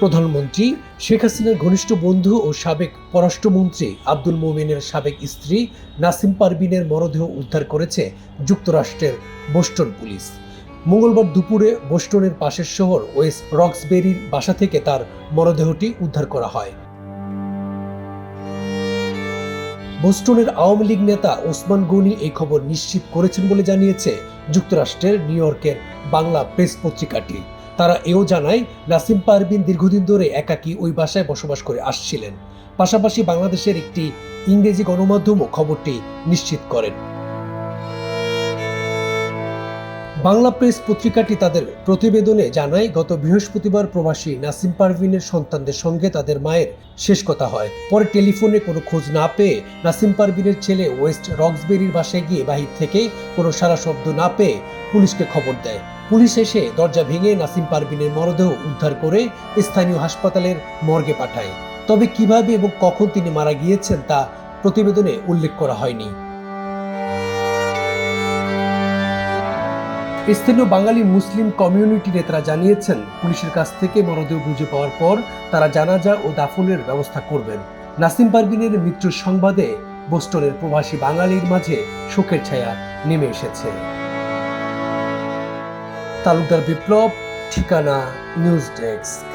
প্রধানমন্ত্রী শেখ হাসিনার ঘনিষ্ঠ বন্ধু ও সাবেক পররাষ্ট্রমন্ত্রী আব্দুল মোমেনের সাবেক স্ত্রী নাসিম পারভিনের মরদেহ উদ্ধার করেছে যুক্তরাষ্ট্রের বোস্টন পুলিশ। মঙ্গলবার দুপুরে বোস্টনের পাশের শহর ওয়েস্ট রক্সবেরির বাসা থেকে তার মরদেহটি উদ্ধার করা হয়। বোস্টনের আওয়ামী লীগ নেতা ওসমান গনি এই খবর নিশ্চিত করেছেন বলে জানিয়েছে যুক্তরাষ্ট্রের নিউ ইয়র্কের বাংলা প্রেস পত্রিকাটি। তারা এও জানায়, নাসিম পারবিন দীর্ঘদিন ধরে একাকী ওই বাসায় বসবাস করে আসছিলেন। পাশাপাশি বাংলাদেশের একটি ইংরেজি গণমাধ্যমও খবরটি নিশ্চিত করেন। বাংলা প্রেস পত্রিকাটি তাদের প্রতিবেদনে জানায়, গত বৃহস্পতিবার প্রবাসী নাসিম পারভিনের সন্তানদের সঙ্গে তাদের মায়ের শেষ কথা হয়। পরে টেলিফোনে কোনো খোঁজ না পেয়ে নাসিম পারভিনের ছেলে ওয়েস্ট রক্সবেরির বাসায় গিয়ে বাহির থেকে কোনো সারা শব্দ না পেয়ে পুলিশকে খবর দেয়। পুলিশ এসে দরজা ভেঙে নাসিম পারভিনের মরদেহ উদ্ধার করে স্থানীয় হাসপাতালের মর্গে পাঠায়। তবে কীভাবে এবং কখন তিনি মারা গিয়েছেন তা প্রতিবেদনে উল্লেখ করা হয়নি। স্থানীয় বাঙালি মুসলিম কমিউনিটি নেতারা জানিয়েছেন, পুলিশের কাছ থেকে মরদেহ বুঝে পাওয়ার পর তারা জানাজা ও দাফনের ব্যবস্থা করবেন। নাসিম পারভিনের মৃত্যুর সংবাদে বোস্টনের প্রবাসী বাঙালির মাঝে শোকের ছায়া নেমে এসেছে। তালুকদার বিপ্লব ঠিকানা নিউজ ডেস্ক।